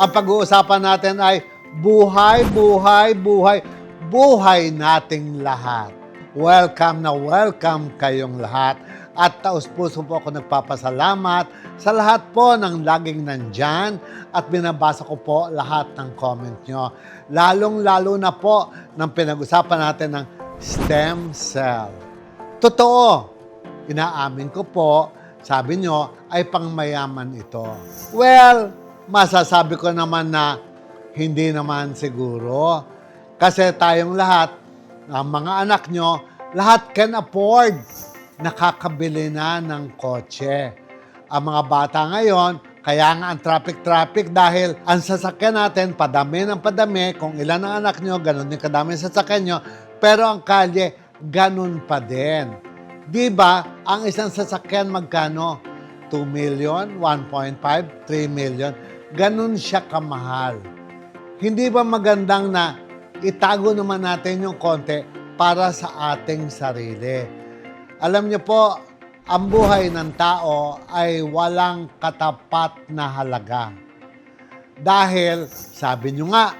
Ang pag-uusapan natin ay buhay, buhay, buhay, buhay nating lahat. Welcome na welcome kayong lahat. At taus-puso po ako nagpapasalamat sa lahat po ng laging nandyan at binabasa ko po lahat ng comment nyo. Lalong-lalo na po ng pinag-usapan natin ng stem cell. Totoo, inaamin ko po, sabi nyo, ay pangmayaman ito. Well, masasabi ko naman na hindi naman siguro. Kasi tayong lahat, ang mga anak nyo, lahat can afford. Nakakabili na ng kotse. Ang mga bata ngayon, kaya nga ang traffic-traffic dahil ang sasakyan natin, padami ng padami, kung ilan ang anak nyo, ganun din kadami sasakyan nyo, pero ang kalye, ganun pa din. Di ba, ang isang sasakyan magkano? 2 million, 1.5, 3 million. Ganun siya kamahal. Hindi ba magandang na itago naman natin yung konti para sa ating sarili? Alam niyo po, ang buhay ng tao ay walang katapat na halaga. Dahil, sabi niyo nga,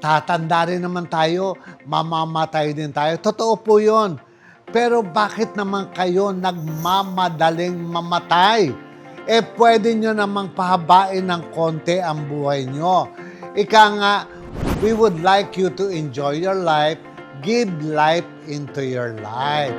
tatanda rin naman tayo, mamamatay din tayo. Totoo po yun. Pero bakit naman kayo nagmamadaling mamatay? Eh, pwede nyo namang pahabain ng konti ang buhay nyo. Ika nga, we would like you to enjoy your life, give life into your life.